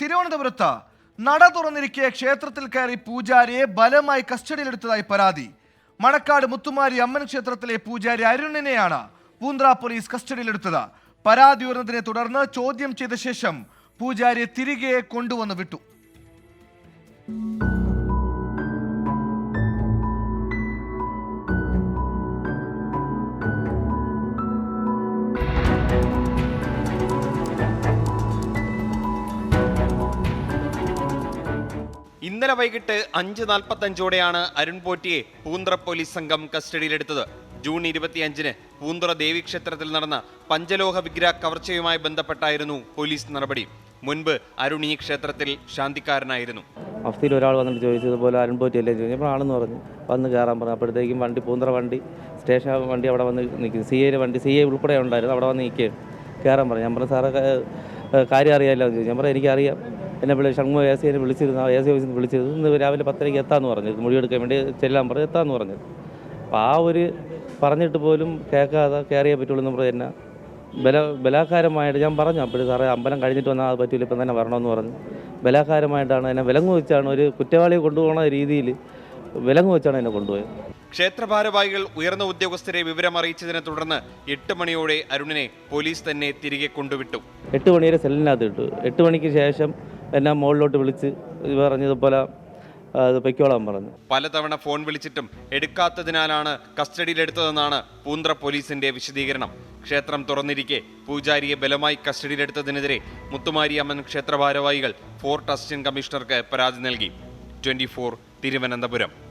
തിരുവനന്തപുരത്ത് നട തുറന്നിരിക്കെ ക്ഷേത്രത്തിൽ കയറി പൂജാരിയെ ബലമായി കസ്റ്റഡിയിലെടുത്തതായി പരാതി. മണക്കാട് മുത്തുമാരി അമ്മൻ ക്ഷേത്രത്തിലെ പൂജാരി അരുണിനെയാണ് പൂന്ത്ര പോലീസ് കസ്റ്റഡിയിലെടുത്തത്. പരാതി ഉയർന്നതിനെ തുടർന്ന് ചോദ്യം ചെയ്ത ശേഷം പൂജാരിയെ തിരികെ കൊണ്ടുവന്ന് വിട്ടു. ഇന്നലെ വൈകിട്ട് അഞ്ച് നാൽപ്പത്തഞ്ചോടെയാണ് അരുൺ പോറ്റിയെ പൂന്ത്ര പോലീസ് സംഘം കസ്റ്റഡിയിലെടുത്തത്. ജൂൺ ഇരുപത്തിയഞ്ചിന് പൂന്തുറ ദേവീക്ഷേത്രത്തിൽ നടന്ന പഞ്ചലോഹ വിഗ്രഹ കവർച്ചയുമായി ബന്ധപ്പെട്ടായിരുന്നു പോലീസ് നടപടി. മുൻപ് അരുൺ ഈ ക്ഷേത്രത്തിൽ ശാന്തിക്കാരനായിരുന്നു. അഫ്തിയിൽ ഒരാൾ വന്നിട്ട് ചോദിച്ചതുപോലെ അരുൺ പോറ്റിയല്ലേ ചോദിച്ചപ്പോൾ ആണെന്ന് പറഞ്ഞു. വന്ന് കയറാൻ പറഞ്ഞു. അപ്പോഴത്തേക്കും വണ്ടി പൂന്തറ വണ്ടി സ്റ്റേഷൻ വണ്ടി അവിടെ വന്ന് നിൽക്കും സി എയുടെ വണ്ടി സി എ ഉൾപ്പെടെ ഉണ്ടായിരുന്നു അവിടെ വന്ന് നിൽക്കുകയും കയറാൻ പറഞ്ഞു. ഞാൻ പറഞ്ഞു സാറേ കാര്യം അറിയാമല്ലോ എന്ന് ചോദിച്ചു. ഞാൻ പറഞ്ഞു എനിക്കറിയാം. എന്നെ വിളി ഷൺമുഖ എ സി എന്നെ വിളിച്ചിരുന്നു. എ സി ഓഫീസിൽ നിന്ന് വിളിച്ചിരുന്നു. ഇന്ന് രാവിലെ പത്തരയ്ക്ക് എത്താമെന്ന് പറഞ്ഞിരുന്നു മൊഴിയെടുക്കാൻ വേണ്ടി ചെല്ലാൻ പറഞ്ഞു എത്താമെന്ന് പറഞ്ഞു അപ്പോൾ ആ ഒരു പറഞ്ഞിട്ട് പോലും കേൾക്കാതെ കയറിയേ പറ്റുള്ളൂ എന്ന് പറഞ്ഞു ബല ബലാകാരമായിട്ട് ഞാൻ പറഞ്ഞു. അപ്പോൾ സാറേ അമ്പലം കഴിഞ്ഞിട്ട് വന്നാൽ അത് പറ്റില്ല ഇപ്പം തന്നെ വരണമെന്ന് പറഞ്ഞു. ബലാകാരമായിട്ടാണ് എന്നെ വിലങ്ങ് വെച്ചാണ് ഒരു കുറ്റവാളിയെ കൊണ്ടുപോകുന്ന രീതിയിൽ വിലങ്ങ് വെച്ചാണ് എന്നെ കൊണ്ടുപോയത്. ക്ഷേത്ര ഭാരവാഹികൾ ഉയർന്ന ഉദ്യോഗസ്ഥരെ വിവരം അറിയിച്ചതിനെ തുടർന്ന് എട്ട് മണിയോടെ അരുണിനെ പോലീസ് തന്നെ തിരികെ കൊണ്ടുവിട്ടു. എട്ട് മണിവരെ സെല്ലിനകത്ത് ഇട്ടു. എട്ട് മണിക്ക് ശേഷം എന്നെ മുകളിലോട്ട് വിളിച്ച് പറഞ്ഞതുപോലെ പൊയ്ക്കോളാൻ പറഞ്ഞു. പലതവണ ഫോൺ വിളിച്ചിട്ടും എടുക്കാത്തതിനാലാണ് കസ്റ്റഡിയിലെടുത്തതെന്നാണ് പൂന്ത്ര പോലീസിന്റെ വിശദീകരണം. ക്ഷേത്രം തുറന്നിരിക്കെ പൂജാരിയെ ബലമായി കസ്റ്റഡിയിലെടുത്തതിനെതിരെ മുത്തുമാരി അമ്മൻ ക്ഷേത്ര ഭാരവാഹികൾ ഫോർട്ട് അസിസ്റ്റന്റ് കമ്മീഷണർക്ക് പരാതി നൽകി. ട്വന്റി തിരുവനന്തപുരം.